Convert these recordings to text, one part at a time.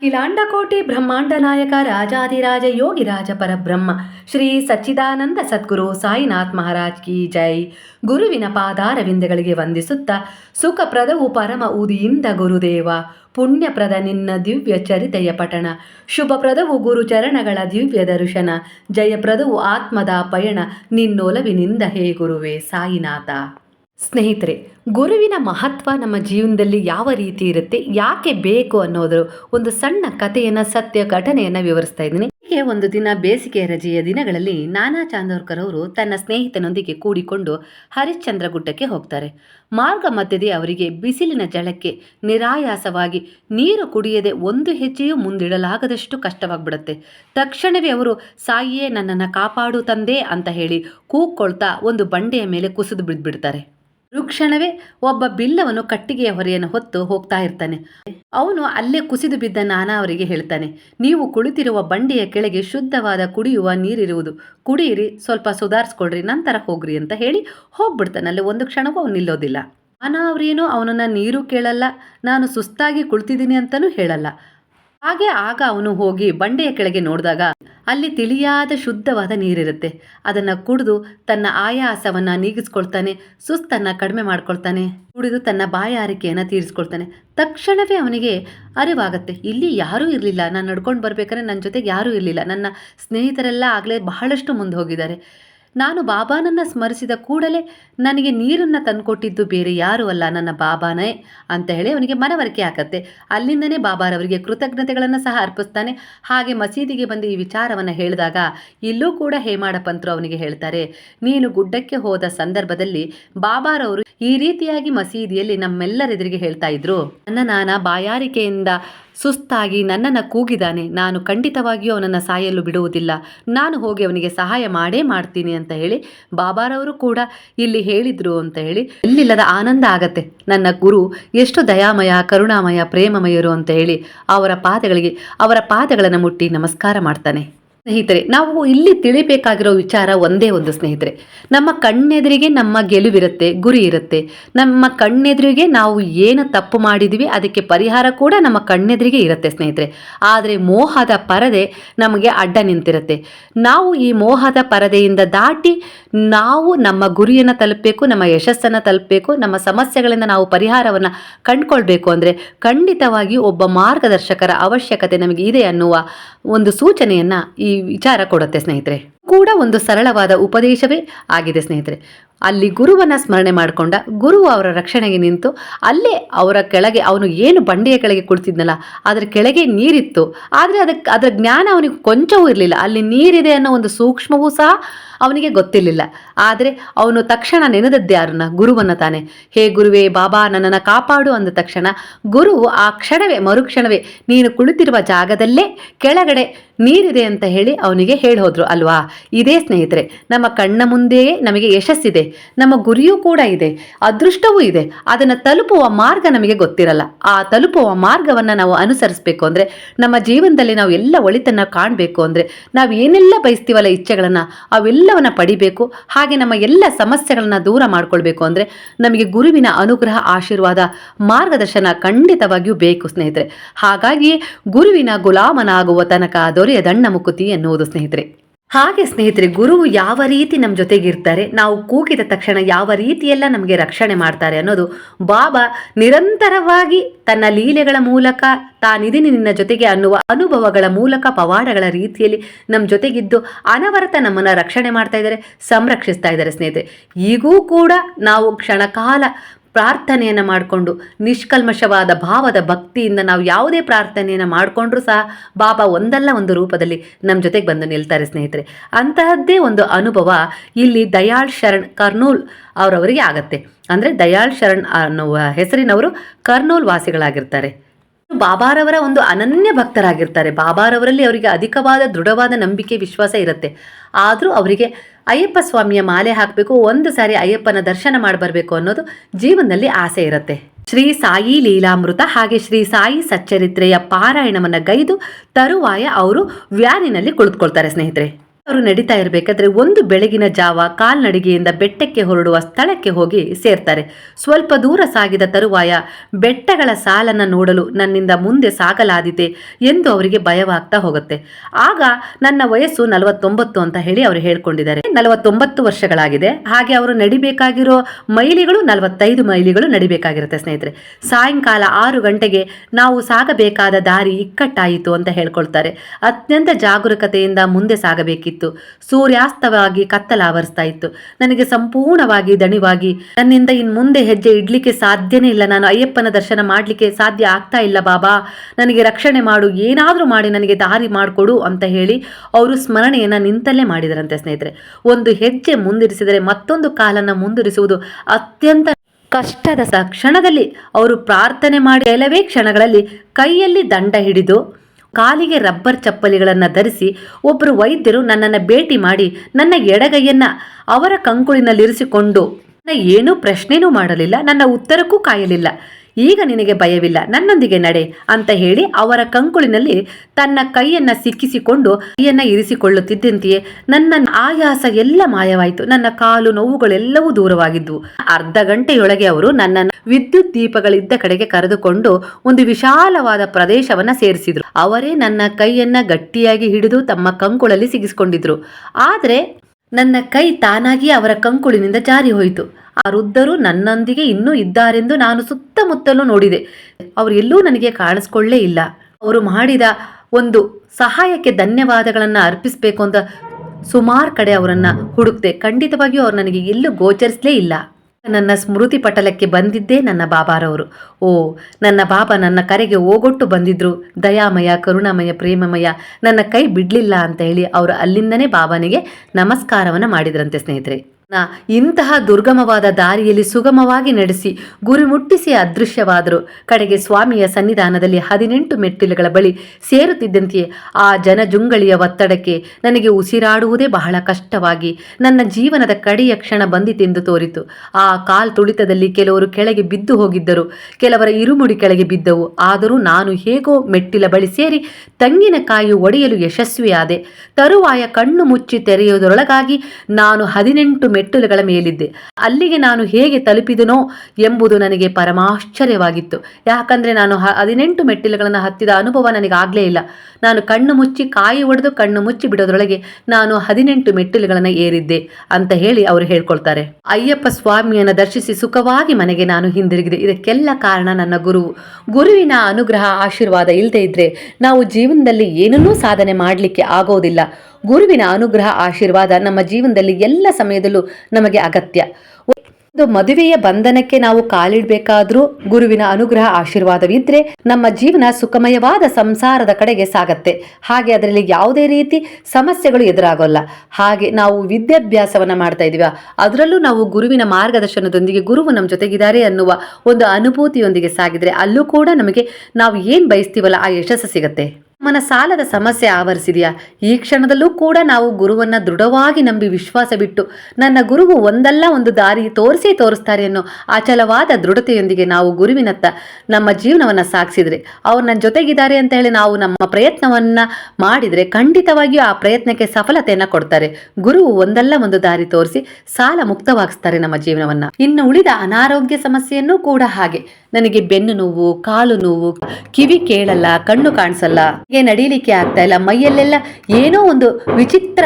ಕಿಲಾಂಡಕೋಟಿ ಬ್ರಹ್ಮಾಂಡ ನಾಯಕ ರಾಜಾದಿರಾಜ ಯೋಗಿರಾಜ ಪರಬ್ರಹ್ಮ, ಶ್ರೀ ಸಚ್ಚಿದಾನಂದ ಸದ್ಗುರು ಸಾಯಿನಾಥ್ ಮಹಾರಾಜ್ ಕಿ ಜೈ. ಗುರುವಿನ ಪಾದಾರವಿಂದಗಳಿಗೆ ವಂದಿಸುತ್ತಾ ಸುಖಪ್ರದವು ಪರಮ ಉದಿಯಿಂದ ಗುರುದೇವ. ಪುಣ್ಯಪ್ರದ ನಿನ್ನ ದಿವ್ಯ ಚರಿತೆಯ ಪಠಣ. ಶುಭಪ್ರದವು ಗುರುಚರಣಗಳ ದಿವ್ಯ ದರ್ಶನ. ಜಯಪ್ರದವು ಆತ್ಮದ ಪಯಣ. ನಿನ್ನೊಲವಿನಿಂದ ಹೇ ಗುರುವೇ ಸಾಯಿನಾಥ. ಸ್ನೇಹಿತರೆ, ಗುರುವಿನ ಮಹತ್ವ ನಮ್ಮ ಜೀವನದಲ್ಲಿ ಯಾವ ರೀತಿ ಇರುತ್ತೆ, ಯಾಕೆ ಬೇಕು ಅನ್ನೋದ್ರ ಒಂದು ಸಣ್ಣ ಕಥೆಯನ್ನು, ಸತ್ಯ ಘಟನೆಯನ್ನು ವಿವರಿಸ್ತಾ ಇದ್ದೀನಿ. ಹೀಗೆ ಒಂದು ದಿನ ಬೇಸಿಗೆ ರಜೆಯ ದಿನಗಳಲ್ಲಿ ನಾನಾ ಚಾಂದೋರ್ಕರ್ ಅವರು ತನ್ನ ಸ್ನೇಹಿತನೊಂದಿಗೆ ಕೂಡಿಕೊಂಡು ಹರಿಶ್ಚಂದ್ರ ಗುಡ್ಡಕ್ಕೆ ಹೋಗ್ತಾರೆ. ಮಾರ್ಗ ಮಧ್ಯದೇ ಅವರಿಗೆ ಬಿಸಿಲಿನ ಜಳಕ್ಕೆ ನಿರಾಯಾಸವಾಗಿ ನೀರು ಕುಡಿಯದೆ ಒಂದು ಹೆಜ್ಜೆಯೂ ಮುಂದಿಡಲಾಗದಷ್ಟು ಕಷ್ಟವಾಗ್ಬಿಡುತ್ತೆ. ತಕ್ಷಣವೇ ಅವರು, ಸಾಯಿಯೇ, ನನ್ನನ್ನು ಕಾಪಾಡು ತಂದೆ ಅಂತ ಹೇಳಿ ಕೂಕ್ಕೊಳ್ತಾ ಒಂದು ಬಂಡೆಯ ಮೇಲೆ ಕುಸಿದು ಬಿದ್ದುಬಿಡ್ತಾರೆ ರುಕ್ಷಣವೇ ಒಬ್ಬ ಬಿಲ್ಲವನು ಕಟ್ಟಿಗೆಯ ಹೊರೆಯನ್ನು ಹೊತ್ತು ಹೋಗ್ತಾ ಇರ್ತಾನೆ. ಅವನು ಅಲ್ಲೇ ಕುಸಿದು ಬಿದ್ದ ನಾನಾ ಅವರಿಗೆ ಹೇಳ್ತಾನೆ, ನೀವು ಕುಳಿತಿರುವ ಬಂಡೆಯ ಕೆಳಗೆ ಶುದ್ಧವಾದ ಕುಡಿಯುವ ನೀರಿರುವುದು. ಕುಡಿಯಿರಿ, ಸ್ವಲ್ಪ ಸುಧಾರಿಸ್ಕೊಳ್ರಿ, ನಂತರ ಹೋಗ್ರಿ ಅಂತ ಹೇಳಿ ಹೋಗ್ಬಿಡ್ತಾನೆ ಅಲ್ಲಿ ಒಂದು ಕ್ಷಣವೂ ಅವನು ನಿಲ್ಲೋದಿಲ್ಲ. ನಾನಾ ಅವರೇನು ಅವನನ್ನು ನೀರು ಕೇಳಲ್ಲ, ನಾನು ಸುಸ್ತಾಗಿ ಕುಳಿತಿದ್ದೀನಿ ಅಂತಲೂ ಹೇಳಲ್ಲ. ಹಾಗೆ ಆಗ ಅವನು ಹೋಗಿ ಬಂಡೆಯ ಕೆಳಗೆ ನೋಡಿದಾಗ ಅಲ್ಲಿ ತಿಳಿಯಾದ ಶುದ್ಧವಾದ ನೀರಿರುತ್ತೆ. ಅದನ್ನು ಕುಡಿದು ತನ್ನ ಆಯಾಸವನ್ನು ನೀಗಿಸ್ಕೊಳ್ತಾನೆ, ಸುಸ್ತನ್ನು ಕಡಿಮೆ ಮಾಡ್ಕೊಳ್ತಾನೆ, ಕುಡಿದು ತನ್ನ ಬಾಯಾರಿಕೆಯನ್ನು ತೀರಿಸ್ಕೊಳ್ತಾನೆ. ತಕ್ಷಣವೇ ಅವನಿಗೆ ಅರಿವಾಗತ್ತೆ, ಇಲ್ಲಿ ಯಾರೂ ಇರಲಿಲ್ಲ. ನಾನು ನಡ್ಕೊಂಡು ಬರ್ಬೇಕಾದ್ರೆ ನನ್ನ ಜೊತೆಗೆ ಯಾರೂ ಇರಲಿಲ್ಲ. ನನ್ನ ಸ್ನೇಹಿತರೆಲ್ಲ ಆಗಲೇ ಬಹಳಷ್ಟು ಮುಂದೆ ಹೋಗಿದ್ದಾರೆ. ನಾನು ಬಾಬಾನನ್ನು ಸ್ಮರಿಸಿದ ಕೂಡಲೇ ನನಗೆ ನೀರನ್ನು ತಂದುಕೊಟ್ಟಿದ್ದು ಬೇರೆ ಯಾರೂ ಅಲ್ಲ, ನನ್ನ ಬಾಬಾನೇ ಅಂತ ಹೇಳಿ ಅವನಿಗೆ ಮನವರಿಕೆ ಆಗತ್ತೆ. ಅಲ್ಲಿಂದನೇ ಬಾಬಾರವರಿಗೆ ಕೃತಜ್ಞತೆಗಳನ್ನು ಸಹ ಅರ್ಪಿಸ್ತಾನೆ. ಹಾಗೆ ಮಸೀದಿಗೆ ಬಂದು ಈ ವಿಚಾರವನ್ನು ಹೇಳಿದಾಗ ಇಲ್ಲೂ ಕೂಡ ಹೇಮಾಡ ಪಂತ್ರು ಅವನಿಗೆ ಹೇಳ್ತಾರೆ, ನೀನು ಗುಡ್ಡಕ್ಕೆ ಹೋದ ಸಂದರ್ಭದಲ್ಲಿ ಬಾಬಾರವರು ಈ ರೀತಿಯಾಗಿ ಮಸೀದಿಯಲ್ಲಿ ನಮ್ಮೆಲ್ಲರೆದುರಿಗೆ ಹೇಳ್ತಾ ಇದ್ರು. ನನ್ನ ನಾನ ಬಾಯಾರಿಕೆಯಿಂದ ಸುಸ್ತಾಗಿ ನನ್ನನ್ನು ಕೂಗಿದಾನೆ. ನಾನು ಖಂಡಿತವಾಗಿಯೂ ಅವನನ್ನು ಸಾಯಲು ಬಿಡುವುದಿಲ್ಲ. ನಾನು ಹೋಗಿ ಅವನಿಗೆ ಸಹಾಯ ಮಾಡೇ ಮಾಡ್ತೀನಿ ಅಂತ ಹೇಳಿ, ಬಾಬಾರವರು ಕೂಡ ಇಲ್ಲಿ ಹೇಳಿದರು ಅಂತ ಹೇಳಿ ಇಲ್ಲಿಲ್ಲದ ಆನಂದ ಆಗತ್ತೆ. ನನ್ನ ಗುರು ಎಷ್ಟು ದಯಾಮಯ, ಕರುಣಾಮಯ, ಪ್ರೇಮಮಯರು ಅಂತ ಹೇಳಿ ಅವರ ಪಾದಗಳಿಗೆ, ಅವರ ಪಾದಗಳನ್ನು ಮುಟ್ಟಿ ನಮಸ್ಕಾರ ಮಾಡ್ತಾನೆ. ಸ್ನೇಹಿತರೆ, ನಾವು ಇಲ್ಲಿ ತಿಳಿಬೇಕಾಗಿರೋ ವಿಚಾರ ಒಂದೇ ಒಂದು ಸ್ನೇಹಿತರೆ. ನಮ್ಮ ಕಣ್ಣೆದುರಿಗೆ ನಮ್ಮ ಗೆಲುವಿರುತ್ತೆ, ಗುರಿ ಇರುತ್ತೆ. ನಮ್ಮ ಕಣ್ಣೆದುರಿಗೆ ನಾವು ಏನು ತಪ್ಪು ಮಾಡಿದ್ವಿ, ಅದಕ್ಕೆ ಪರಿಹಾರ ಕೂಡ ನಮ್ಮ ಕಣ್ಣೆದುರಿಗೆ ಇರುತ್ತೆ ಸ್ನೇಹಿತರೆ. ಆದರೆ ಮೋಹದ ಪರದೆ ನಮಗೆ ಅಡ್ಡ ನಿಂತಿರುತ್ತೆ. ನಾವು ಈ ಮೋಹದ ಪರದೆಯಿಂದ ದಾಟಿ ನಾವು ನಮ್ಮ ಗುರಿಯನ್ನು ತಲುಪಬೇಕು, ನಮ್ಮ ಯಶಸ್ಸನ್ನು ತಲುಪಬೇಕು, ನಮ್ಮ ಸಮಸ್ಯೆಗಳಿಂದ ನಾವು ಪರಿಹಾರವನ್ನು ಕಂಡುಕೊಳ್ಬೇಕು ಅಂದರೆ ಖಂಡಿತವಾಗಿ ಒಬ್ಬ ಮಾರ್ಗದರ್ಶಕರ ಅವಶ್ಯಕತೆ ನಮಗೆ ಇದೆ ಅನ್ನುವ ಒಂದು ಸೂಚನೆಯನ್ನು ಈ ವಿಚಾರ ಕೊಡುತ್ತೆ ಸ್ನೇಹಿತರೆ. ಕೂಡ ಒಂದು ಸರಳವಾದ ಉಪದೇಶವೇ ಆಗಿದೆ ಸ್ನೇಹಿತರೆ. ಅಲ್ಲಿ ಗುರುವನ್ನು ಸ್ಮರಣೆ ಮಾಡಿಕೊಂಡ ಗುರು ಅವರ ರಕ್ಷಣೆಗೆ ನಿಂತು ಅಲ್ಲೇ ಅವರ ಕೆಳಗೆ ಅವನು ಏನು ಬಂಡೆಯ ಕೆಳಗೆ ಕುಳಿತಿದ್ನಲ್ಲ, ಅದರ ಕೆಳಗೆ ನೀರಿತ್ತು. ಆದರೆ ಅದಕ್ಕೆ ಅದರ ಜ್ಞಾನ ಅವನಿಗೆ ಕೊಂಚವೂ ಇರಲಿಲ್ಲ. ಅಲ್ಲಿ ನೀರಿದೆ ಅನ್ನೋ ಒಂದು ಸೂಕ್ಷ್ಮವೂ ಸಹ ಅವನಿಗೆ ಗೊತ್ತಿರಲಿಲ್ಲ. ಆದರೆ ಅವನು ತಕ್ಷಣ ನೆನೆದದ್ದೇ ಯಾರನ್ನ? ಗುರುವನ್ನ ತಾನೆ. ಹೇ ಗುರುವೇ, ಬಾಬಾ ನನ್ನನ್ನು ಕಾಪಾಡು ಅಂದ ತಕ್ಷಣ ಗುರು ಆ ಕ್ಷಣವೇ, ಮರುಕ್ಷಣವೇ ನೀನು ಕುಳಿತಿರುವ ಜಾಗದಲ್ಲೇ ಕೆಳಗಡೆ ನೀರಿದೆ ಅಂತ ಹೇಳಿ ಅವನಿಗೆ ಹೇಳಿ ಅಲ್ವಾ? ಇದೇ ಸ್ನೇಹಿತರೆ, ನಮ್ಮ ಕಣ್ಣ ಮುಂದೆಯೇ ನಮಗೆ ಯಶಸ್ಸಿದೆ. ನಮ್ಮ ಗುರಿಯೂ ಕೂಡ ಇದೆ. ಅದೃಷ್ಟವೂ ಇದೆ. ಅದನ್ನು ತಲುಪುವ ಮಾರ್ಗ ನಮಗೆ ಗೊತ್ತಿರಲ್ಲ. ಆ ತಲುಪುವ ಮಾರ್ಗವನ್ನು ನಾವು ಅನುಸರಿಸಬೇಕು ಅಂದರೆ, ನಮ್ಮ ಜೀವನದಲ್ಲಿ ನಾವು ಎಲ್ಲ ಒಳಿತನ್ನು ಕಾಣಬೇಕು ಅಂದರೆ, ನಾವು ಏನೆಲ್ಲ ಬಯಸ್ತೀವಲ್ಲ ಇಚ್ಛೆಗಳನ್ನು ಅವೆಲ್ಲವನ್ನ ಪಡಿಬೇಕು, ಹಾಗೆ ನಮ್ಮ ಎಲ್ಲ ಸಮಸ್ಯೆಗಳನ್ನ ದೂರ ಮಾಡಿಕೊಳ್ಬೇಕು ಅಂದರೆ ನಮಗೆ ಗುರುವಿನ ಅನುಗ್ರಹ, ಆಶೀರ್ವಾದ, ಮಾರ್ಗದರ್ಶನ ಖಂಡಿತವಾಗಿಯೂ ಬೇಕು ಸ್ನೇಹಿತರೆ. ಹಾಗಾಗಿ ಗುರುವಿನ ಗುಲಾಮನಾಗುವ ತನಕ ದೊರೆಯದಣ್ಣ ಮುಕುತಿ ಎನ್ನುವುದು ಸ್ನೇಹಿತರೆ. ಹಾಗೆ ಸ್ನೇಹಿತರೆ, ಗುರು ಯಾವ ರೀತಿ ನಮ್ಮ ಜೊತೆಗಿರ್ತಾರೆ, ನಾವು ಕೂಗಿದ ತಕ್ಷಣ ಯಾವ ರೀತಿಯೆಲ್ಲ ನಮಗೆ ರಕ್ಷಣೆ ಮಾಡ್ತಾರೆ ಅನ್ನೋದು ಬಾಬಾ ನಿರಂತರವಾಗಿ ತನ್ನ ಲೀಲೆಗಳ ಮೂಲಕ ತಾನಿದಿನಿ ನಿನ್ನ ಜೊತೆಗೆ ಅನ್ನುವ ಅನುಭವಗಳ ಮೂಲಕ, ಪವಾಡಗಳ ರೀತಿಯಲ್ಲಿ ನಮ್ಮ ಜೊತೆಗಿದ್ದು ಅನವರತ ನಮ್ಮನ್ನು ರಕ್ಷಣೆ ಮಾಡ್ತಾ ಇದ್ದಾರೆ, ಸಂರಕ್ಷಿಸ್ತಾ ಇದ್ದಾರೆ ಸ್ನೇಹಿತರೆ. ಈಗೂ ಕೂಡ ನಾವು ಕ್ಷಣಕಾಲ ಪ್ರಾರ್ಥನೆಯನ್ನು ಮಾಡಿಕೊಂಡು, ನಿಷ್ಕಲ್ಮಶವಾದ ಭಾವದ ಭಕ್ತಿಯಿಂದ ನಾವು ಯಾವುದೇ ಪ್ರಾರ್ಥನೆಯನ್ನು ಮಾಡಿಕೊಂಡ್ರೂ ಸಹ ಬಾಬಾ ಒಂದಲ್ಲ ಒಂದು ರೂಪದಲ್ಲಿ ನಮ್ಮ ಜೊತೆಗೆ ಬಂದು ನಿಲ್ತಾರೆ ಸ್ನೇಹಿತರೆ. ಅಂತಹದ್ದೇ ಒಂದು ಅನುಭವ ಇಲ್ಲಿ ದಯಾಳ್ ಶರಣ್ ಕರ್ನೂಲ್ ಅವರವರಿಗೆ ಆಗತ್ತೆ. ಅಂದರೆ ದಯಾಳ್ ಶರಣ್ ಅನ್ನುವ ಹೆಸರಿನವರು ಕರ್ನೂಲ್ ವಾಸಿಗಳಾಗಿರ್ತಾರೆ. ಬಾಬಾರವರ ಒಂದು ಅನನ್ಯ ಭಕ್ತರಾಗಿರ್ತಾರೆ. ಬಾಬಾರವರಲ್ಲಿ ಅವರಿಗೆ ಅಧಿಕವಾದ, ದೃಢವಾದ ನಂಬಿಕೆ, ವಿಶ್ವಾಸ ಇರುತ್ತೆ. ಆದರೂ ಅವರಿಗೆ ಅಯ್ಯಪ್ಪ ಸ್ವಾಮಿಯ ಮಾಲೆ ಹಾಕಬೇಕು, ಒಂದು ಸಾರಿ ಅಯ್ಯಪ್ಪನ ದರ್ಶನ ಮಾಡಿ ಬರಬೇಕು ಅನ್ನೋದು ಜೀವನದಲ್ಲಿ ಆಸೆ ಇರುತ್ತೆ. ಶ್ರೀ ಸಾಯಿ ಲೀಲಾಮೃತ ಹಾಗೆ ಶ್ರೀ ಸಾಯಿ ಸಚ್ಚರಿತ್ರೆಯ ಪಾರಾಯಣವನ್ನು ಗೈದು ತರುವಾಯ ಅವರು ವ್ಯಾನಿನಲ್ಲಿ ಕುಳಿತುಕೊಳ್ತಾರೆ ಸ್ನೇಹಿತರೆ. ಅವರು ನಡೀತಾ ಇರಬೇಕಾದ್ರೆ ಒಂದು ಬೆಳಗಿನ ಜಾವ ಕಾಲ್ನಡಿಗೆಯಿಂದ ಬೆಟ್ಟಕ್ಕೆ ಹೊರಡುವ ಸ್ಥಳಕ್ಕೆ ಹೋಗಿ ಸೇರ್ತಾರೆ. ಸ್ವಲ್ಪ ದೂರ ಸಾಗಿದ ತರುವಾಯ ಬೆಟ್ಟಗಳ ಸಾಲನ್ನ ನೋಡಲು ನನ್ನಿಂದ ಮುಂದೆ ಸಾಗಲಾದೀತೆ ಎಂದು ಅವರಿಗೆ ಭಯವಾಗ್ತಾ ಹೋಗುತ್ತೆ. ಆಗ ನನ್ನ ವಯಸ್ಸು ನಲವತ್ತೊಂಬತ್ತು ಅಂತ ಹೇಳಿ ಅವರು ಹೇಳ್ಕೊಂಡಿದ್ದಾರೆ. ನಲವತ್ತೊಂಬತ್ತು ವರ್ಷಗಳಾಗಿದೆ. ಹಾಗೆ ಅವರು ನಡಿಬೇಕಾಗಿರೋ ಮೈಲಿಗಳು ನಲವತ್ತೈದು ಮೈಲಿಗಳು ನಡಿಬೇಕಾಗಿರುತ್ತೆ ಸ್ನೇಹಿತರೆ. ಸಾಯಂಕಾಲ ಆರು ಗಂಟೆಗೆ ನಾವು ಸಾಗಬೇಕಾದ ದಾರಿ ಇಕ್ಕಟ್ಟಾಯಿತು ಅಂತ ಹೇಳ್ಕೊಳ್ತಾರೆ. ಅತ್ಯಂತ ಜಾಗರೂಕತೆಯಿಂದ ಮುಂದೆ ಸಾಗಬೇಕಿತ್ತು. ಸೂರ್ಯಾಸ್ತವಾಗಿ ಕತ್ತಲಾವರಿಸ್ತಾ ಇತ್ತು. ನನಗೆ ಸಂಪೂರ್ಣವಾಗಿ ದಣಿವಾಗಿ, ನನ್ನಿಂದ ಇನ್ ಮುಂದೆ ಹೆಜ್ಜೆ ಇಡ್ಲಿಕ್ಕೆ ಸಾಧ್ಯನೇ ಇಲ್ಲ. ನಾನು ಅಯ್ಯಪ್ಪನ ದರ್ಶನ ಮಾಡಲಿಕ್ಕೆ ಸಾಧ್ಯ ಆಗ್ತಾ ಇಲ್ಲ ಬಾಬಾ. ನನಗೆ ರಕ್ಷಣೆ ಮಾಡು, ಏನಾದರೂ ಮಾಡಿ ನನಗೆ ದಾರಿ ಮಾಡಿಕೊಡು ಅಂತ ಹೇಳಿ ಅವರು ಸ್ಮರಣೆಯನ್ನ ನಿಂತಲ್ಲೇ ಮಾಡಿದರಂತೆ ಸ್ನೇಹಿತರೆ. ಒಂದು ಹೆಜ್ಜೆ ಮುಂದಿರಿಸಿದರೆ ಮತ್ತೊಂದು ಕಾಲನ್ನು ಮುಂದಿರಿಸುವುದು ಅತ್ಯಂತ ಕಷ್ಟದ ಕ್ಷಣದಲ್ಲಿ ಅವರು ಪ್ರಾರ್ಥನೆ ಮಾಡಿ ಕೆಲವೇ ಕ್ಷಣಗಳಲ್ಲಿ ಕೈಯಲ್ಲಿ ದಂಡ ಹಿಡಿದು ಕಾಲಿಗೆ ರಬ್ಬರ್ ಚಪ್ಪಲಿಗಳನ್ನು ಧರಿಸಿ ಒಬ್ಬರು ವೈದ್ಯರು ನನ್ನನ್ನು ಭೇಟಿ ಮಾಡಿ ನನ್ನ ಎಡಗೈಯನ್ನು ಅವರ ಕಂಕುಳಿನಲ್ಲಿರಿಸಿಕೊಂಡು ಏನೂ ಪ್ರಶ್ನೆನೂ ಮಾಡಲಿಲ್ಲ, ನನ್ನ ಉತ್ತರಕ್ಕೂ ಕಾಯಲಿಲ್ಲ. ಈಗ ನಿನಗೆ ಭಯವಿಲ್ಲ, ನನ್ನೊಂದಿಗೆ ನಡೆ ಅಂತ ಹೇಳಿ ಅವರ ಕಂಕುಳಿನಲ್ಲಿ ತನ್ನ ಕೈಯನ್ನ ಸಿಕ್ಕಿಸಿಕೊಂಡು ಕೈಯನ್ನ ಇರಿಸಿಕೊಳ್ಳುತ್ತಿದ್ದಂತೆಯೇ ನನ್ನ ಆಯಾಸ ಎಲ್ಲ ಮಾಯವಾಯಿತು. ನನ್ನ ಕಾಲು ನೋವುಗಳೆಲ್ಲವೂ ದೂರವಾಗಿದ್ವು ಅರ್ಧ ಗಂಟೆಯೊಳಗೆ ಅವರು ನನ್ನ ವಿದ್ಯುತ್ ದೀಪಗಳಿದ್ದ ಕಡೆಗೆ ಕರೆದುಕೊಂಡು ಒಂದು ವಿಶಾಲವಾದ ಪ್ರದೇಶವನ್ನ ಸೇರಿಸಿದ್ರು. ಅವರೇ ನನ್ನ ಕೈಯನ್ನ ಗಟ್ಟಿಯಾಗಿ ಹಿಡಿದು ತಮ್ಮ ಕಂಕುಳಲ್ಲಿ ಸಿಗಿಸಿಕೊಂಡಿದ್ರು. ಆದ್ರೆ ನನ್ನ ಕೈ ತಾನಾಗಿ ಅವರ ಕಂಕುಳಿನಿಂದ ಜಾರಿ ಹೋಯಿತು. ಆ ವೃದ್ಧರು ನನ್ನೊಂದಿಗೆ ಇನ್ನೂ ಇದ್ದಾರೆಂದು ನಾನು ಸುತ್ತಮುತ್ತಲೂ ನೋಡಿದೆ. ಅವರು ಎಲ್ಲೂ ನನಗೆ ಕಾಣಿಸ್ಕೊಳ್ಳೇ ಇಲ್ಲ. ಅವರು ಮಾಡಿದ ಒಂದು ಸಹಾಯಕ್ಕೆ ಧನ್ಯವಾದಗಳನ್ನು ಅರ್ಪಿಸಬೇಕು ಅಂತ ಸುಮಾರು ಕಡೆ ಅವರನ್ನು ಹುಡುಕ್ತೆ ಖಂಡಿತವಾಗಿಯೂ ಅವ್ರು ನನಗೆ ಎಲ್ಲೂ ಗೋಚರಿಸಲೇ ಇಲ್ಲ. ನನ್ನ ಸ್ಮೃತಿ ಪಟಲಕ್ಕೆ ಬಂದಿದ್ದೇ ನನ್ನ ಬಾಬಾರವರು. ಓ, ನನ್ನ ಬಾಬಾ ನನ್ನ ಕರೆಗೆ ಓಗೊಟ್ಟು ಬಂದಿದ್ರು. ದಯಾಮಯ, ಕರುಣಾಮಯ, ಪ್ರೇಮಮಯ, ನನ್ನ ಕೈ ಬಿಡಲಿಲ್ಲ ಅಂತ ಹೇಳಿ ಅವರು ಅಲ್ಲಿಂದನೇ ಬಾಬಾನಿಗೆ ನಮಸ್ಕಾರವನ್ನು ಮಾಡಿದ್ರಂತೆ ಸ್ನೇಹಿತರೆ. ಇಂತಹ ದುರ್ಗಮವಾದ ದಾರಿಯಲ್ಲಿ ಸುಗಮವಾಗಿ ನಡೆಸಿ ಗುರಿ ಮುಟ್ಟಿಸಿ ಅದೃಶ್ಯವಾದರು. ಕಡೆಗೆ ಸ್ವಾಮಿಯ ಸನ್ನಿಧಾನದಲ್ಲಿ ಹದಿನೆಂಟು ಮೆಟ್ಟಿಲುಗಳ ಬಳಿ ಸೇರುತ್ತಿದ್ದಂತೆಯೇ ಆ ಜನಜುಂಗಳಿಯ ಒತ್ತಡಕ್ಕೆ ನನಗೆ ಉಸಿರಾಡುವುದೇ ಬಹಳ ಕಷ್ಟವಾಗಿ. ನನ್ನ ಜೀವನದ ಕಡೆಯ ಕ್ಷಣ ಬಂದಿತೆಂದು ತೋರಿತು. ಆ ಕಾಲ್ ತುಳಿತದಲ್ಲಿ ಕೆಲವರು ಕೆಳಗೆ ಬಿದ್ದು ಹೋಗಿದ್ದರು. ಕೆಲವರ ಇರುಮುಡಿ ಕೆಳಗೆ ಬಿದ್ದವು. ಆದರೂ ನಾನು ಹೇಗೋ ಮೆಟ್ಟಿಲ ಬಳಿ ಸೇರಿ ತಂಗಿನಕಾಯಿ ಒಡೆಯಲು ಯಶಸ್ವಿಯಾದೆ. ತರುವಾಯ ಕಣ್ಣು ಮುಚ್ಚಿ ತೆರೆಯುವುದರೊಳಗಾಗಿ ನಾನು ಹದಿನೆಂಟು ಮೆಟ್ಟಲುಗಳ ಮೇಲಿದ್ದೆ. ಅಲ್ಲಿಗೆ ನಾನು ಹೇಗೆ ತಲುಪಿದನೋ ಎಂಬುದು ನನಗೆ ಪರಮಾಶ್ಚರ್ಯವಾಗಿತ್ತು. ಯಾಕಂದ್ರೆ ನಾನು ಹದಿನೆಂಟು ಮೆಟ್ಟಿಲುಗಳನ್ನು ಹತ್ತಿದ ಅನುಭವ ನನಗೆ ಆಗ್ಲೇ ಇಲ್ಲ. ನಾನು ಕಣ್ಣು ಮುಚ್ಚಿ ಕಾಯಿ ಒಡೆದು ಕಣ್ಣು ಮುಚ್ಚಿ ಬಿಡೋದ್ರೊಳಗೆ ನಾನು ಹದಿನೆಂಟು ಮೆಟ್ಟಿಲುಗಳನ್ನು ಏರಿದ್ದೆ ಅಂತ ಹೇಳಿ ಅವರು ಹೇಳ್ಕೊಳ್ತಾರೆ. ಅಯ್ಯಪ್ಪ ಸ್ವಾಮಿಯನ್ನು ದರ್ಶಿಸಿ ಸುಖವಾಗಿ ಮನೆಗೆ ನಾನು ಹಿಂದಿರುಗಿದೆ. ಇದಕ್ಕೆಲ್ಲ ಕಾರಣ ನನ್ನ ಗುರು. ಗುರುವಿನ ಅನುಗ್ರಹ ಆಶೀರ್ವಾದ ಇಲ್ಲದೆ ಇದ್ರೆ ನಾವು ಜೀವನದಲ್ಲಿ ಏನನ್ನೂ ಸಾಧನೆ ಮಾಡಲಿಕ್ಕೆ ಆಗೋದಿಲ್ಲ. ಗುರುವಿನ ಅನುಗ್ರಹ, ಆಶೀರ್ವಾದ ನಮ್ಮ ಜೀವನದಲ್ಲಿ ಎಲ್ಲ ಸಮಯದಲ್ಲೂ ನಮಗೆ ಅಗತ್ಯ. ಒಂದು ಮದುವೆಯ ಬಂಧನಕ್ಕೆ ನಾವು ಕಾಲಿಡಬೇಕಾದ್ರೂ ಗುರುವಿನ ಅನುಗ್ರಹ, ಆಶೀರ್ವಾದವಿದ್ರೆ ನಮ್ಮ ಜೀವನ ಸುಖಮಯವಾದ ಸಂಸಾರದ ಕಡೆಗೆ ಸಾಗತ್ತೆ. ಹಾಗೆ ಅದರಲ್ಲಿ ಯಾವುದೇ ರೀತಿ ಸಮಸ್ಯೆಗಳು ಎದುರಾಗೋಲ್ಲ. ಹಾಗೆ ನಾವು ವಿದ್ಯಾಭ್ಯಾಸವನ್ನ ಮಾಡ್ತಾ ಇದೀವ ಅದರಲ್ಲೂ ನಾವು ಗುರುವಿನ ಮಾರ್ಗದರ್ಶನದೊಂದಿಗೆ ಗುರುವು ನಮ್ಮ ಜೊತೆಗಿದ್ದಾರೆ ಅನ್ನುವ ಒಂದು ಅನುಭೂತಿಯೊಂದಿಗೆ ಸಾಗಿದ್ರೆ ಅಲ್ಲೂ ಕೂಡ ನಮಗೆ ನಾವು ಏನು ಬಯಸ್ತೀವಲ್ಲ ಆ ಯಶಸ್ಸು ಸಿಗತ್ತೆ. ನಮ್ಮನ್ನ ಸಾಲದ ಸಮಸ್ಯೆ ಆವರಿಸಿದೆಯಾ. ಈ ಕ್ಷಣದಲ್ಲೂ ಕೂಡ ನಾವು ಗುರುವನ್ನ ದೃಢವಾಗಿ ನಂಬಿ ವಿಶ್ವಾಸ ಬಿಟ್ಟು ನನ್ನ ಗುರುವು ಒಂದಲ್ಲ ಒಂದು ದಾರಿ ತೋರಿಸಿ ತೋರಿಸ್ತಾರೆ ಅನ್ನೋ ಅಚಲವಾದ ದೃಢತೆಯೊಂದಿಗೆ ನಾವು ಗುರುವಿನತ್ತ ನಮ್ಮ ಜೀವನವನ್ನ ಸಾಗಿಸಿದ್ರೆ, ಅವ್ರು ನನ್ನ ಜೊತೆಗಿದ್ದಾರೆ ಅಂತ ಹೇಳಿ ನಾವು ನಮ್ಮ ಪ್ರಯತ್ನವನ್ನ ಮಾಡಿದ್ರೆ ಖಂಡಿತವಾಗಿಯೂ ಆ ಪ್ರಯತ್ನಕ್ಕೆ ಸಫಲತೆಯನ್ನ ಕೊಡ್ತಾರೆ. ಗುರುವು ಒಂದಲ್ಲ ಒಂದು ದಾರಿ ತೋರಿಸಿ ಸಾಲ ಮುಕ್ತವಾಗಿಸ್ತಾರೆ ನಮ್ಮ ಜೀವನವನ್ನ. ಇನ್ನು ಉಳಿದ ಅನಾರೋಗ್ಯ ಸಮಸ್ಯೆಯನ್ನು ಕೂಡ ಹಾಗೆ. ನನಗೆ ಬೆನ್ನು ನೋವು, ಕಾಲು ನೋವು, ಕಿವಿ ಕೇಳಲ್ಲ, ಕಣ್ಣು ಕಾಣಿಸಲ್ಲ. ಹೀಗೆ ನಡೀಲಿಕ್ಕೆ ಆಗ್ತಾ ಇಲ್ಲ. ಮೈಯಲ್ಲೆಲ್ಲ ಏನೋ ಒಂದು ವಿಚಿತ್ರ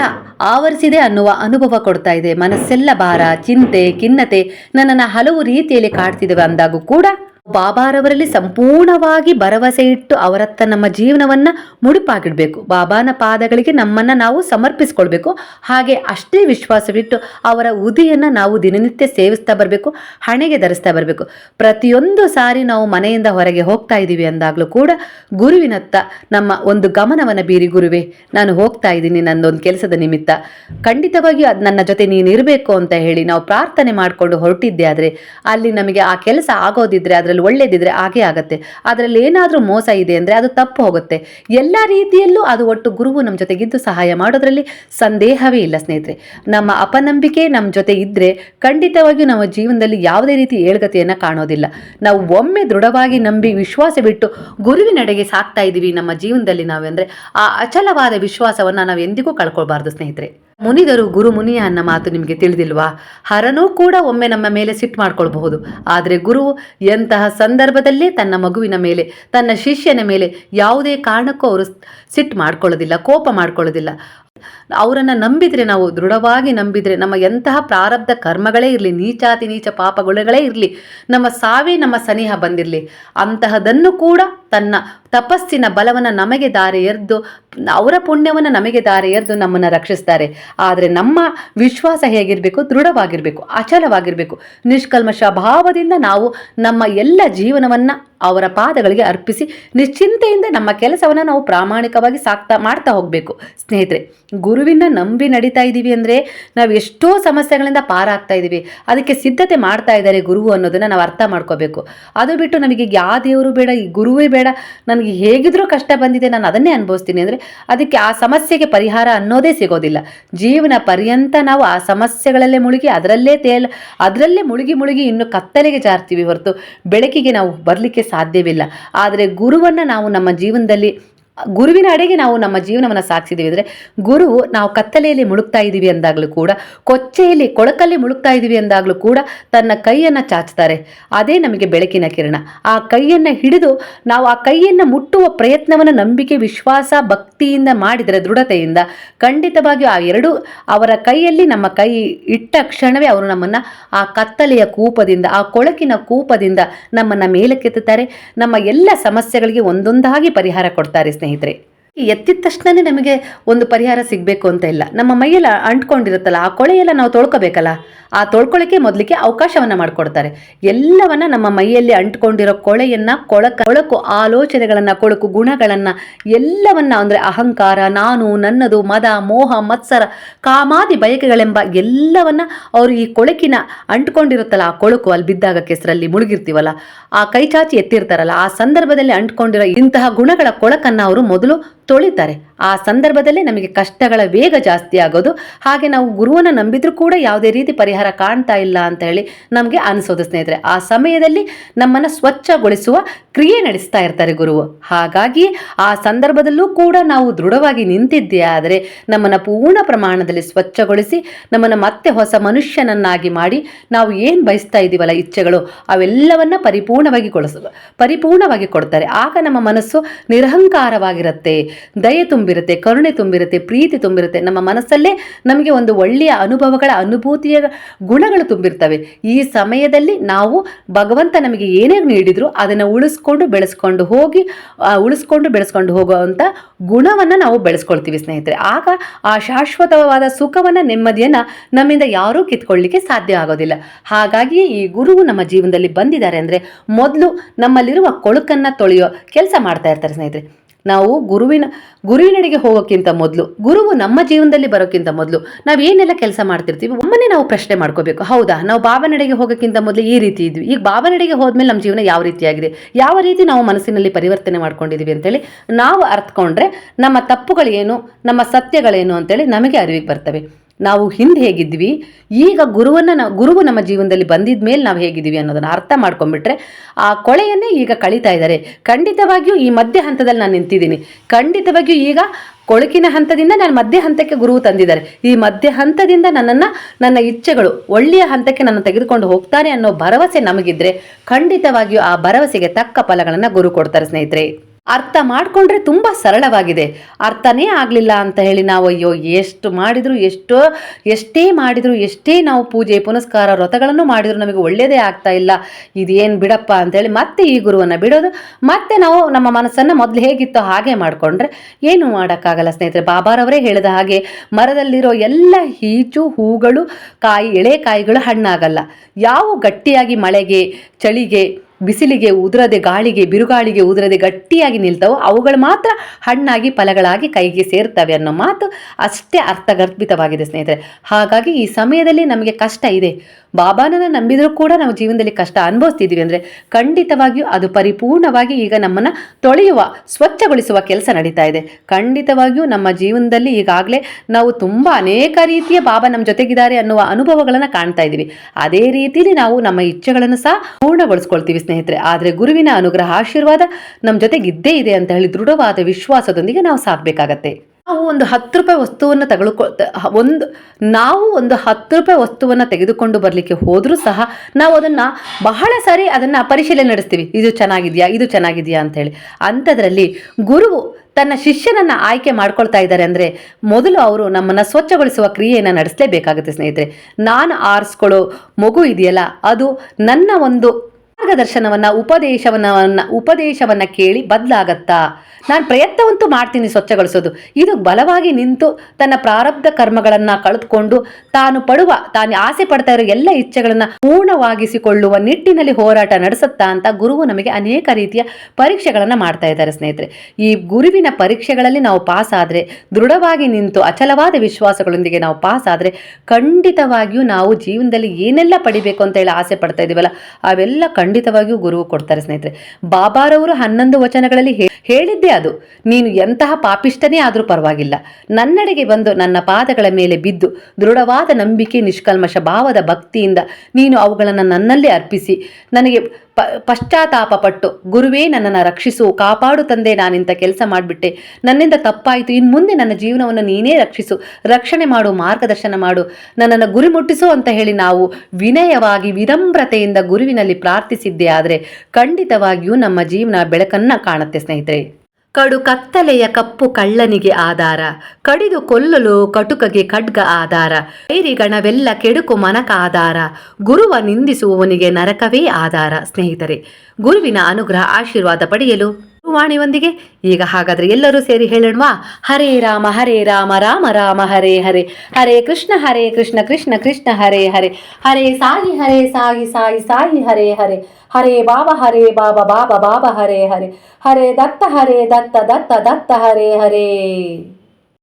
ಆವರಿಸಿದೆ ಅನ್ನುವ ಅನುಭವ ಕೊಡ್ತಾ ಇದೆ. ಮನಸ್ಸೆಲ್ಲ ಭಾರ, ಚಿಂತೆ, ಖಿನ್ನತೆ ನನ್ನನ್ನು ಹಲವು ರೀತಿಯಲ್ಲಿ ಕಾಡ್ತಿದ್ದೇವೆ ಅಂದಾಗೂ ಕೂಡ ಬಾಬಾರವರಲ್ಲಿ ಸಂಪೂರ್ಣವಾಗಿ ಭರವಸೆ ಇಟ್ಟು ಅವರತ್ತ ನಮ್ಮ ಜೀವನವನ್ನ ಮುಡುಪಾಗಿಡ್ಬೇಕು. ಬಾಬಾನ ಪಾದಗಳಿಗೆ ನಮ್ಮನ್ನ ನಾವು ಸಮರ್ಪಿಸ್ಕೊಳ್ಬೇಕು. ಹಾಗೆ ಅಷ್ಟೇ ವಿಶ್ವಾಸವಿಟ್ಟು ಅವರ ಉದಿಯನ್ನ ನಾವು ದಿನನಿತ್ಯ ಸೇವಿಸ್ತಾ ಬರಬೇಕು, ಹಣೆಗೆ ಧರಿಸ್ತಾ ಬರಬೇಕು. ಪ್ರತಿಯೊಂದು ಸಾರಿ ನಾವು ಮನೆಯಿಂದ ಹೊರಗೆ ಹೋಗ್ತಾ ಇದ್ದೀವಿ ಅಂದಾಗಲೂ ಕೂಡ ಗುರುವಿನತ್ತ ನಮ್ಮ ಒಂದು ಗಮನವನ್ನು ಬೀರಿ, ಗುರುವೆ, ನಾನು ಹೋಗ್ತಾ ಇದ್ದೀನಿ ನನ್ನೊಂದು ಕೆಲಸದ ನಿಮಿತ್ತ. ಖಂಡಿತವಾಗಿಯೂ ಅದು ನನ್ನ ಜೊತೆ ನೀನು ಇರಬೇಕು ಅಂತ ಹೇಳಿ ನಾವು ಪ್ರಾರ್ಥನೆ ಮಾಡಿಕೊಂಡು ಹೊರಟಿದ್ದೆ ಆದರೆ ಅಲ್ಲಿ ನಮಗೆ ಆ ಕೆಲಸ ಆಗೋದಿದ್ರೆ ಅದರಲ್ಲಿ ಅದರಲ್ಲಿ ಒಳ್ಳೇದಿದ್ರೆ ಹಾಗೆ ಆಗತ್ತೆ. ಅದರಲ್ಲಿ ಏನಾದರೂ ಮೋಸ ಇದೆ ಅಂದರೆ ಅದು ತಪ್ಪು ಹೋಗುತ್ತೆ. ಎಲ್ಲ ರೀತಿಯಲ್ಲೂ ಅದು ಒಟ್ಟು ಗುರುವು ನಮ್ಮ ಜೊತೆಗಿದ್ದು ಸಹಾಯ ಮಾಡೋದ್ರಲ್ಲಿ ಸಂದೇಹವೇ ಇಲ್ಲ ಸ್ನೇಹಿತರೆ. ನಮ್ಮ ಅಪನಂಬಿಕೆ ನಮ್ಮ ಜೊತೆ ಇದ್ದರೆ ಖಂಡಿತವಾಗಿಯೂ ನಮ್ಮ ಜೀವನದಲ್ಲಿ ಯಾವುದೇ ರೀತಿ ಏಳ್ಗತೆಯನ್ನು ಕಾಣೋದಿಲ್ಲ. ನಾವು ಒಮ್ಮೆ ದೃಢವಾಗಿ ನಂಬಿ ವಿಶ್ವಾಸ ಬಿಟ್ಟು ಗುರುವಿನಡೆಗೆ ಸಾಕ್ತಾ ಇದ್ದೀವಿ ನಮ್ಮ ಜೀವನದಲ್ಲಿ ನಾವು ಅಂದರೆ ಆ ಅಚಲವಾದ ವಿಶ್ವಾಸವನ್ನು ನಾವು ಎಂದಿಗೂ ಕಳ್ಕೊಳ್ಬಾರ್ದು ಸ್ನೇಹಿತರೆ. ಮುನಿದರು ಗುರು ಮುನಿಯ ಅನ್ನೋ ಮಾತು ನಿಮಗೆ ತಿಳಿದಿಲ್ವಾ? ಹರನೂ ಕೂಡ ಒಮ್ಮೆ ನಮ್ಮ ಮೇಲೆ ಸಿಟ್ಟು ಮಾಡ್ಕೊಳ್ಬಹುದು. ಆದರೆ ಗುರು ಎಂತಹ ಸಂದರ್ಭದಲ್ಲಿ ತನ್ನ ಮಗುವಿನ ಮೇಲೆ, ತನ್ನ ಶಿಷ್ಯನ ಮೇಲೆ ಯಾವುದೇ ಕಾರಣಕ್ಕೂ ಅವರು ಸಿಟ್ಟು ಮಾಡ್ಕೊಳ್ಳೋದಿಲ್ಲ, ಕೋಪ ಮಾಡ್ಕೊಳ್ಳೋದಿಲ್ಲ. ಅವರನ್ನು ನಂಬಿದರೆ ನಾವು ದೃಢವಾಗಿ ನಂಬಿದರೆ ನಮ್ಮ ಎಂತಹ ಪ್ರಾರಬ್ಧ ಕರ್ಮಗಳೇ ಇರಲಿ, ನೀಚಾತಿ ನೀಚ ಪಾಪಗಳೇ ಇರಲಿ, ನಮ್ಮ ಸಾವೇ ನಮ್ಮ ಸನಿಹ ಬಂದಿರಲಿ, ಅಂತಹದನ್ನು ಕೂಡ ತನ್ನ ತಪಸ್ಸಿನ ಬಲವನ್ನು ನಮಗೆ ದಾರಿ ಎರೆದು, ಅವರ ಪುಣ್ಯವನ್ನು ನಮಗೆ ದಾರಿ ಎರೆದು ನಮ್ಮನ್ನು ರಕ್ಷಿಸ್ತಾರೆ. ಆದರೆ ನಮ್ಮ ವಿಶ್ವಾಸ ಹೇಗಿರಬೇಕು? ದೃಢವಾಗಿರಬೇಕು, ಅಚಲವಾಗಿರಬೇಕು. ನಿಷ್ಕಲ್ಮಶ ಭಾವದಿಂದ ನಾವು ನಮ್ಮ ಎಲ್ಲ ಜೀವನವನ್ನು ಅವರ ಪಾದಗಳಿಗೆ ಅರ್ಪಿಸಿ, ನಿಶ್ಚಿಂತೆಯಿಂದ ನಮ್ಮ ಕೆಲಸವನ್ನು ನಾವು ಪ್ರಾಮಾಣಿಕವಾಗಿ ಸಾಕ್ತಾ ಮಾಡ್ತಾ ಹೋಗಬೇಕು. ಸ್ನೇಹಿತರೆ, ಗುರುವಿನ ನಂಬಿ ನಡೀತಾ ಇದ್ದೀವಿ ಅಂದರೆ ನಾವು ಎಷ್ಟೋ ಸಮಸ್ಯೆಗಳಿಂದ ಪಾರಾಗ್ತಾ ಇದ್ದೀವಿ ಅದಕ್ಕೆ ಸಿದ್ಧತೆ ಮಾಡ್ತಾ ಇದ್ದಾರೆ ಗುರುವು ಅನ್ನೋದನ್ನು ನಾವು ಅರ್ಥ ಮಾಡ್ಕೋಬೇಕು. ಅದು ಬಿಟ್ಟು ನಮಗೆ ಯಾವ ದೇವರು ಬೇಡ, ಈ ಗುರುವೇ ಬೇಡ ನನಗೆ ಹೇಗಿದ್ರೂ ಕಷ್ಟ ಬಂದಿದೆ, ನಾನು ಅದನ್ನೇ ಅನುಭವಿಸ್ತೀನಿ ಅಂದರೆ ಅದಕ್ಕೆ ಆ ಸಮಸ್ಯೆಗೆ ಪರಿಹಾರ ಅನ್ನೋದೇ ಸಿಗೋದಿಲ್ಲ. ಜೀವನ ಪರ್ಯಂತ ನಾವು ಆ ಸಮಸ್ಯೆಗಳಲ್ಲೇ ಮುಳುಗಿ ಅದರಲ್ಲೇ ತೇಲ್, ಅದರಲ್ಲೇ ಮುಳುಗಿ ಮುಳುಗಿ ಇನ್ನು ಕತ್ತಲೆಗೆ ಜಾರ್ತೀವಿ ಹೊರತು ಬೆಳಕಿಗೆ ನಾವು ಬರಲಿಕ್ಕೆ ಸಾಧ್ಯವಿಲ್ಲ. ಆದರೆ ಗುರುವನ್ನು ನಾವು ನಮ್ಮ ಜೀವನದಲ್ಲಿ ಗುರುವಿನ ಅಡೆಗೆ ನಾವು ನಮ್ಮ ಜೀವನವನ್ನು ಸಾಗಿಸಿದ್ದೀವಿ ಅಂದರೆ ಗುರು ನಾವು ಕತ್ತಲೆಯಲ್ಲಿ ಮುಳುಗ್ತಾ ಇದ್ದೀವಿ ಅಂದಾಗಲೂ ಕೂಡ, ಕೊಚ್ಚೆಯಲ್ಲಿ, ಕೊಳಕಲ್ಲಿ ಮುಳುಗ್ತಾ ಇದ್ದೀವಿ ಅಂದಾಗಲೂ ಕೂಡ ತನ್ನ ಕೈಯನ್ನು ಚಾಚ್ತಾರೆ. ಅದೇ ನಮಗೆ ಬೆಳಕಿನ ಕಿರಣ. ಆ ಕೈಯನ್ನು ಹಿಡಿದು ನಾವು ಆ ಕೈಯನ್ನು ಮುಟ್ಟುವ ಪ್ರಯತ್ನವನ್ನು ನಂಬಿಕೆ, ವಿಶ್ವಾಸ, ಭಕ್ತಿಯಿಂದ ಮಾಡಿದರೆ, ದೃಢತೆಯಿಂದ ಖಂಡಿತವಾಗಿಯೂ ಆ ಎರಡು ಅವರ ಕೈಯಲ್ಲಿ ನಮ್ಮ ಕೈ ಇಟ್ಟ ಕ್ಷಣವೇ ಅವರು ನಮ್ಮನ್ನು ಆ ಕತ್ತಲೆಯ ಕೂಪದಿಂದ, ಆ ಕೊಳಕಿನ ಕೂಪದಿಂದ ನಮ್ಮನ್ನು ಮೇಲಕ್ಕೆತ್ತುತ್ತಾರೆ. ನಮ್ಮ ಎಲ್ಲ ಸಮಸ್ಯೆಗಳಿಗೆ ಒಂದೊಂದಾಗಿ ಪರಿಹಾರ ಕೊಡ್ತಾರೆ ಸ್ನೇಹಿತರೆ. ಎತ್ತಿದ ತಕ್ಷಣನೇ ನಮಗೆ ಒಂದು ಪರಿಹಾರ ಸಿಗಬೇಕು ಅಂತ ಇಲ್ಲ. ನಮ್ಮ ಮೈಯೆಲ್ಲ ಅಂಟ್ಕೊಂಡಿರುತ್ತಲ್ಲ, ಆ ಕೊಳೆಯೆಲ್ಲ ನಾವು ತೊಳ್ಕೊಬೇಕಲ್ಲ? ಆ ತೊಳ್ಕೊಳ್ಳೋಕ್ಕೆ ಮೊದಲಿಗೆ ಅವಕಾಶವನ್ನು ಮಾಡಿಕೊಡ್ತಾರೆ. ಎಲ್ಲವನ್ನ ನಮ್ಮ ಮೈಯಲ್ಲಿ ಅಂಟ್ಕೊಂಡಿರೋ ಕೊಳೆಯನ್ನು, ಕೊಳಕ, ಕೊಳಕು ಆಲೋಚನೆಗಳನ್ನು, ಕೊಳಕು ಗುಣಗಳನ್ನು, ಎಲ್ಲವನ್ನ ಅಂದರೆ ಅಹಂಕಾರ, ನಾನು, ನನ್ನದು, ಮದ, ಮೋಹ, ಮತ್ಸರ, ಕಾಮಾದಿ ಬಯಕೆಗಳೆಂಬ ಎಲ್ಲವನ್ನ ಅವರು ಈ ಕೊಳಕಿನ ಅಂಟ್ಕೊಂಡಿರುತ್ತಲ್ಲ, ಆ ಕೊಳಕು ಅಲ್ಲಿ ಬಿದ್ದಾಗ ಕೆಸರಲ್ಲಿ ಮುಳುಗಿರ್ತೀವಲ್ಲ, ಆ ಕೈಚಾಚಿ ಎತ್ತಿರ್ತಾರಲ್ಲ, ಆ ಸಂದರ್ಭದಲ್ಲಿ ಅಂಟ್ಕೊಂಡಿರೋ ಇಂತಹ ಗುಣಗಳ ಕೊಳಕನ್ನು ಅವರು ಮೊದಲು ತೊಳಿತಾರೆ. ಆ ಸಂದರ್ಭದಲ್ಲೇ ನಮಗೆ ಕಷ್ಟಗಳ ವೇಗ ಜಾಸ್ತಿ ಆಗೋದು. ಹಾಗೆ ನಾವು ಗುರುವನ್ನು ನಂಬಿದ್ರೂ ಕೂಡ ಯಾವುದೇ ರೀತಿ ಪರಿಹಾರ ಕಾಣ್ತಾ ಇಲ್ಲ ಅಂತ ಹೇಳಿ ನಮಗೆ ಅನಿಸೋದು ಸ್ನೇಹಿತರೆ. ಆ ಸಮಯದಲ್ಲಿ ನಮ್ಮನ್ನು ಸ್ವಚ್ಛಗೊಳಿಸುವ ಕ್ರಿಯೆ ನಡೆಸ್ತಾ ಇರ್ತಾರೆ ಗುರುವು. ಹಾಗಾಗಿ ಆ ಸಂದರ್ಭದಲ್ಲೂ ಕೂಡ ನಾವು ದೃಢವಾಗಿ ನಿಂತಿದ್ದೇ ಆದರೆ ನಮ್ಮನ್ನು ಪೂರ್ಣ ಪ್ರಮಾಣದಲ್ಲಿ ಸ್ವಚ್ಛಗೊಳಿಸಿ ನಮ್ಮನ್ನು ಮತ್ತೆ ಹೊಸ ಮನುಷ್ಯನನ್ನಾಗಿ ಮಾಡಿ ನಾವು ಏನು ಬಯಸ್ತಾ ಇದ್ದೀವಲ್ಲ ಇಚ್ಛೆಗಳು ಅವೆಲ್ಲವನ್ನು ಪರಿಪೂರ್ಣವಾಗಿ ಕೊಡಿಸ, ಪರಿಪೂರ್ಣವಾಗಿ ಕೊಡ್ತಾರೆ. ಆಗ ನಮ್ಮ ಮನಸ್ಸು ನಿರಹಂಕಾರವಾಗಿರುತ್ತೆ. ದಯೆ ತುಂಬಿರುತ್ತೆ, ಕರುಣೆ ತುಂಬಿರುತ್ತೆ, ಪ್ರೀತಿ ತುಂಬಿರುತ್ತೆ. ನಮ್ಮ ಮನಸ್ಸಲ್ಲೇ ನಮಗೆ ಒಂದು ಒಳ್ಳೆಯ ಅನುಭವಗಳ, ಅನುಭೂತಿಯ ಗುಣಗಳು ತುಂಬಿರ್ತವೆ. ಈ ಸಮಯದಲ್ಲಿ ನಾವು ಭಗವಂತ ನಮಗೆ ಏನೇ ನೀಡಿದ್ರು ಅದನ್ನು ಉಳಿಸ್ಕೊಂಡು ಬೆಳೆಸ್ಕೊಂಡು ಹೋಗಿ ಉಳಿಸ್ಕೊಂಡು ಬೆಳೆಸ್ಕೊಂಡು ಹೋಗುವಂಥ ಗುಣವನ್ನು ನಾವು ಬೆಳೆಸ್ಕೊಳ್ತೀವಿ ಸ್ನೇಹಿತರೆ. ಆಗ ಆ ಶಾಶ್ವತವಾದ ಸುಖವನ್ನು, ನೆಮ್ಮದಿಯನ್ನು ನಮ್ಮಿಂದ ಯಾರೂ ಕಿತ್ಕೊಳ್ಳಿಕ್ಕೆ ಸಾಧ್ಯ ಆಗೋದಿಲ್ಲ. ಹಾಗಾಗಿ ಈ ಗುರುವು ನಮ್ಮ ಜೀವನದಲ್ಲಿ ಬಂದಿದ್ದಾರೆ ಅಂದರೆ ಮೊದಲು ನಮ್ಮಲ್ಲಿರುವ ಕೊಳುಕನ್ನು ತೊಳೆಯೋ ಕೆಲಸ ಮಾಡ್ತಾ ಇರ್ತಾರೆ ಸ್ನೇಹಿತರೆ. ನಾವು ಗುರುವಿನ, ಗುರುವಿನಡೆಗೆ ಹೋಗೋಕ್ಕಿಂತ ಮೊದಲು, ಗುರುವು ನಮ್ಮ ಜೀವನದಲ್ಲಿ ಬರೋಕ್ಕಿಂತ ಮೊದಲು ನಾವು ಏನೆಲ್ಲ ಕೆಲಸ ಮಾಡ್ತಿರ್ತೀವಿ ಒಮ್ಮನೆ ನಾವು ಪ್ರಶ್ನೆ ಮಾಡ್ಕೋಬೇಕು, ಹೌದಾ? ನಾವು ಬಾಬನಡೆಗೆ ಹೋಗೋಕ್ಕಿಂತ ಮೊದಲು ಈ ರೀತಿ ಇದ್ವಿ. ಈಗ ಬಾಬನಡೆಗೆ ಹೋದ್ಮೇಲೆ ನಮ್ಮ ಜೀವನ ಯಾವ ರೀತಿಯಾಗಿದೆ? ಯಾವ ರೀತಿ ನಾವು ಮನಸ್ಸಿನಲ್ಲಿ ಪರಿವರ್ತನೆ ಮಾಡ್ಕೊಂಡಿದ್ದೀವಿ ಅಂತೇಳಿ ನಾವು ಅರ್ಥಕೊಂಡ್ರೆ ನಮ್ಮ ತಪ್ಪುಗಳೇನು, ನಮ್ಮ ಸತ್ಯಗಳೇನು ಅಂತೇಳಿ ನಮಗೆ ಅರಿವಿಗೆ ಬರ್ತವೆ. ನಾವು ಹಿಂದೆ ಹೇಗಿದ್ವಿ, ಈಗ ಗುರುವನ್ನು ನಾವು ಗುರುವು ನಮ್ಮ ಜೀವನದಲ್ಲಿ ಬಂದಿದ ಮೇಲೆ ನಾವು ಹೇಗಿದ್ದೀವಿ ಅನ್ನೋದನ್ನು ಅರ್ಥ ಮಾಡ್ಕೊಂಡ್ಬಿಟ್ರೆ, ಆ ಕೊಳೆಯನ್ನೇ ಈಗ ಕಳೀತಾ ಇದ್ದಾರೆ ಖಂಡಿತವಾಗಿಯೂ ಈ ಮಧ್ಯ ಹಂತದಲ್ಲಿ ನಾನು ನಿಂತಿದ್ದೀನಿ. ಖಂಡಿತವಾಗಿಯೂ ಈಗ ಕೊಳಕಿನ ಹಂತದಿಂದ ನಾನು ಮಧ್ಯ ಹಂತಕ್ಕೆ ಗುರುವು ತಂದಿದ್ದಾರೆ. ಈ ಮಧ್ಯ ಹಂತದಿಂದ ನನ್ನನ್ನು, ನನ್ನ ಇಚ್ಛೆಗಳು ಒಳ್ಳೆಯ ಹಂತಕ್ಕೆ ನನ್ನ ತೆಗೆದುಕೊಂಡು ಹೋಗ್ತಾರೆ ಅನ್ನೋ ಭರವಸೆ ನಮಗಿದ್ರೆ, ಖಂಡಿತವಾಗಿಯೂ ಆ ಭರವಸೆಗೆ ತಕ್ಕ ಫಲಗಳನ್ನು ಗುರು ಕೊಡ್ತಾರೆ ಸ್ನೇಹಿತರೆ. ಅರ್ಥ ಮಾಡಿಕೊಂಡ್ರೆ ತುಂಬ ಸರಳವಾಗಿದೆ. ಅರ್ಥನೇ ಆಗಲಿಲ್ಲ ಅಂತ ಹೇಳಿ ನಾವು, ಅಯ್ಯೋ, ಎಷ್ಟು ಮಾಡಿದರೂ, ಎಷ್ಟೋ, ಎಷ್ಟೇ ಮಾಡಿದರೂ, ಎಷ್ಟೇ ನಾವು ಪೂಜೆ, ಪುನಸ್ಕಾರ, ವ್ರತಗಳನ್ನು ಮಾಡಿದರೂ ನಮಗೆ ಒಳ್ಳೆಯದೇ ಆಗ್ತಾ ಇಲ್ಲ. ಇದೇನು ಬಿಡಪ್ಪ ಅಂತೇಳಿ ಮತ್ತೆ ಈ ಗುರುವನ್ನು ಬಿಡೋದು. ಮತ್ತೆ ನಾವು ನಮ್ಮ ಮನಸ್ಸನ್ನು ಮೊದಲು ಹೇಗಿತ್ತೋ ಹಾಗೆ ಮಾಡಿಕೊಂಡ್ರೆ ಏನು ಮಾಡೋಕ್ಕಾಗಲ್ಲ ಸ್ನೇಹಿತರೆ. ಬಾಬಾರವರೇ ಹೇಳಿದ ಹಾಗೆ ಮರದಲ್ಲಿರೋ ಎಲ್ಲ ಈಚು ಹೂಗಳು, ಕಾಯಿ ಎಳೆ ಕಾಯಿಗಳು ಹಣ್ಣಾಗಲ್ಲ. ಯಾವ ಗಟ್ಟಿಯಾಗಿ ಮಳೆಗೆ, ಚಳಿಗೆ ಬಿಸಿಲಿಗೆ ಉದುರದೆ, ಗಾಳಿಗೆ, ಬಿರುಗಾಳಿಗೆ ಉದುರದೆ ಗಟ್ಟಿಯಾಗಿ ನಿಲ್ತವೋ ಅವುಗಳು ಮಾತ್ರ ಹಣ್ಣಾಗಿ, ಫಲಗಳಾಗಿ ಕೈಗೆ ಸೇರ್ತವೆ ಅನ್ನೋ ಮಾತು ಅಷ್ಟೇ ಅರ್ಥಗರ್ಭಿತವಾಗಿದೆ ಸ್ನೇಹಿತರೆ. ಹಾಗಾಗಿ ಈ ಸಮಯದಲ್ಲಿ ನಮಗೆ ಕಷ್ಟ ಇದೆ. ಬಾಬಾನನ್ನ ನಂಬಿದರೂ ಕೂಡ ನಾವು ಜೀವನದಲ್ಲಿ ಕಷ್ಟ ಅನುಭವಿಸ್ತಿದ್ದೀವಿ ಅಂದರೆ ಖಂಡಿತವಾಗಿಯೂ ಅದು ಪರಿಪೂರ್ಣವಾಗಿ ಈಗ ನಮ್ಮನ್ನು ತೊಳೆಯುವ, ಸ್ವಚ್ಛಗೊಳಿಸುವ ಕೆಲಸ ನಡೀತಾ ಇದೆ. ಖಂಡಿತವಾಗಿಯೂ ನಮ್ಮ ಜೀವನದಲ್ಲಿ ಈಗಾಗಲೇ ನಾವು ತುಂಬ ಅನೇಕ ರೀತಿಯ ಬಾಬಾ ನಮ್ಮ ಜೊತೆಗಿದ್ದಾರೆ ಅನ್ನುವ ಅನುಭವಗಳನ್ನು ಕಾಣ್ತಾ ಇದ್ದೀವಿ. ಅದೇ ರೀತಿಯಲ್ಲಿ ನಾವು ನಮ್ಮ ಇಚ್ಛೆಗಳನ್ನು ಸಹ ಪೂರ್ಣಗೊಳಿಸ್ಕೊಳ್ತೀವಿ ಸ್ನೇಹಿತರೆ. ಆದರೆ ಗುರುವಿನ ಅನುಗ್ರಹ, ಆಶೀರ್ವಾದ ನಮ್ಮ ಜೊತೆಗಿದ್ದೇ ಇದೆ ಅಂತ ಹೇಳಿ ದೃಢವಾದ ವಿಶ್ವಾಸದೊಂದಿಗೆ ನಾವು ಸಾಗಬೇಕಾಗತ್ತೆ. ನಾವು ಒಂದು ಹತ್ತು ರೂಪಾಯಿ ವಸ್ತುವನ್ನು ತಗೊಳ್ಕೊ ಒಂದು ನಾವು ಒಂದು ಹತ್ತು ರೂಪಾಯಿ ವಸ್ತುವನ್ನು ತೆಗೆದುಕೊಂಡು ಬರಲಿಕ್ಕೆ ಹೋದರೂ ಸಹ ನಾವು ಅದನ್ನು ಬಹಳ ಸಾರಿ ಅದನ್ನು ಪರಿಶೀಲನೆ ನಡೆಸ್ತೀವಿ. ಇದು ಚೆನ್ನಾಗಿದೆಯಾ ಇದು ಚೆನ್ನಾಗಿದೆಯಾ ಅಂತ ಹೇಳಿ ಅಂಥದ್ರಲ್ಲಿ ಗುರುವು ತನ್ನ ಶಿಷ್ಯನನ್ನು ಆಯ್ಕೆ ಮಾಡ್ಕೊಳ್ತಾ ಇದ್ದಾರೆ ಅಂದರೆ ಮೊದಲು ಅವರು ನಮ್ಮನ್ನು ಸ್ವಚ್ಛಗೊಳಿಸುವ ಕ್ರಿಯೆಯನ್ನು ನಡೆಸಲೇಬೇಕಾಗುತ್ತೆ ಸ್ನೇಹಿತರೆ. ನಾನು ಆರಿಸ್ಕೊಳ್ಳೋ ಮಗು ಇದೆಯಲ್ಲ, ಅದು ನನ್ನ ಒಂದು ಮಾರ್ಗದರ್ಶನವನ್ನ, ಉಪದೇಶವನ್ನ ಉಪದೇಶವನ್ನ ಕೇಳಿ ಬದಲಾಗತ್ತಾ? ನಾನು ಪ್ರಯತ್ನವಂತೂ ಮಾಡ್ತೀನಿ ಸ್ವಚ್ಛಗೊಳಿಸೋದು. ಇದು ಬಲವಾಗಿ ನಿಂತು ತನ್ನ ಪ್ರಾರಬ್ಧ ಕರ್ಮಗಳನ್ನ ಕಳೆದುಕೊಂಡು ತಾನು ಪಡುವ, ತಾನು ಆಸೆ ಪಡ್ತಾ ಇರೋ ಎಲ್ಲ ಇಚ್ಛೆಗಳನ್ನ ಪೂರ್ಣವಾಗಿಸಿಕೊಳ್ಳುವ ನಿಟ್ಟಿನಲ್ಲಿ ಹೋರಾಟ ನಡೆಸುತ್ತಾ ಅಂತ ಗುರುವು ನಮಗೆ ಅನೇಕ ರೀತಿಯ ಪರೀಕ್ಷೆಗಳನ್ನ ಮಾಡ್ತಾ ಇದ್ದಾರೆ ಸ್ನೇಹಿತರೆ. ಈ ಗುರುವಿನ ಪರೀಕ್ಷೆಗಳಲ್ಲಿ ನಾವು ಪಾಸ್ ಆದ್ರೆ ದೃಢವಾಗಿ ನಿಂತು, ಅಚಲವಾದ ವಿಶ್ವಾಸಗಳೊಂದಿಗೆ ನಾವು ಪಾಸ್ ಆದ್ರೆ ಖಂಡಿತವಾಗಿಯೂ ನಾವು ಜೀವನದಲ್ಲಿ ಏನೆಲ್ಲ ಪಡಿಬೇಕು ಅಂತ ಹೇಳಿ ಆಸೆ ಪಡ್ತಾ ಇದೀವಲ್ಲ, ಅವೆಲ್ಲ ಖಂಡಿತವಾಗಿಯೂ ಗುರುವು ಕೊಡ್ತಾರೆ ಸ್ನೇಹಿತರೆ. ಬಾಬಾರವರು ಹನ್ನೊಂದು ವಚನಗಳಲ್ಲಿ ಹೇಳಿದ್ದೆ ಅದು, ನೀನು ಎಂತಹ ಪಾಪಿಷ್ಟನೇ ಆದರೂ ಪರವಾಗಿಲ್ಲ. ನನ್ನಡೆಗೆ ಬಂದು ನನ್ನ ಪಾದಗಳ ಮೇಲೆ ಬಿದ್ದು ದೃಢವಾದ ನಂಬಿಕೆ ನಿಷ್ಕಲ್ಮಶ ಭಾವದ ಭಕ್ತಿಯಿಂದ ನೀನು ಅವುಗಳನ್ನು ನನ್ನಲ್ಲೇ ಅರ್ಪಿಸಿ. ನನಗೆ ಪ ಪಶ್ಚಾತ್ತಾಪ ಪಟ್ಟು ಗುರುವೇ, ನನ್ನನ್ನು ರಕ್ಷಿಸು, ಕಾಪಾಡು ತಂದೆ ನಾನಿಂಥ ಕೆಲಸ ಮಾಡಿಬಿಟ್ಟೆ. ನನ್ನಿಂದ ತಪ್ಪಾಯಿತು. ಇನ್ನು ಮುಂದೆ ನನ್ನ ಜೀವನವನ್ನು ನೀನೇ ರಕ್ಷಿಸು. ರಕ್ಷಣೆ ಮಾಡು, ಮಾರ್ಗದರ್ಶನ ಮಾಡು. ನನ್ನನ್ನು ಗುರಿ ಮುಟ್ಟಿಸು ಅಂತ ಹೇಳಿ ನಾವು ವಿನಯವಾಗಿ, ವಿನಮ್ರತೆಯಿಂದ ಗುರುವಿನಲ್ಲಿ ಪ್ರಾರ್ಥಿಸಿದ್ದೇ. ಆದರೆ ಖಂಡಿತವಾಗಿಯೂ ನಮ್ಮ ಜೀವನ ಬೆಳಕನ್ನು ಕಾಣುತ್ತೆ, ಸ್ನೇಹಿತರೆ. ಕಡು ಕತ್ತಲೆಯ ಕಪ್ಪು ಕಳ್ಳನಿಗೆ ಆಧಾರ. ಕಡಿದು ಕೊಲ್ಲಲು ಕಟುಕಗೆ ಖಡ್ಗ ಆಧಾರ. ಗಣವೆಲ್ಲ ಕೆಡುಕು ಮನಕ ಆಧಾರ. ಗುರುವ ನಿಂದಿಸುವವನಿಗೆ ನರಕವೇ ಆಧಾರ. ಸ್ನೇಹಿತರೆ, ಗುರುವಿನ ಅನುಗ್ರಹ ಆಶೀರ್ವಾದ ಪಡೆಯಲು ವಾಣಿಯೊಂದಿಗೆ. ಈಗ ಹಾಗಾದ್ರೆ ಎಲ್ಲರೂ ಸೇರಿ ಹೇಳೋಣವಾ? ಹರೇ ರಾಮ ಹರೇ ರಾಮ ರಾಮ ರಾಮ, ಹರೇ ಹರೇ. ಹರೇ ಕೃಷ್ಣ ಹರೇ ಕೃಷ್ಣ ಕೃಷ್ಣ ಕೃಷ್ಣ, ಹರೇ ಹರೇ. ಹರೇ ಸಾಯಿ ಹರೇ ಸಾಯಿ ಸಾಯಿ ಸಾಯಿ, ಹರೇ ಹರೇ. ಹರೇ ಬಾಬಾ ಹರೇ ಬಾಬಾ ಬಾಬಾ ಬಾಬಾ, ಹರೇ ಹರೇ. ಹರೇ ದತ್ತ ಹರೇ ದತ್ತ ದತ್ತ ದತ್ತ, ಹರೇ ಹರೇ.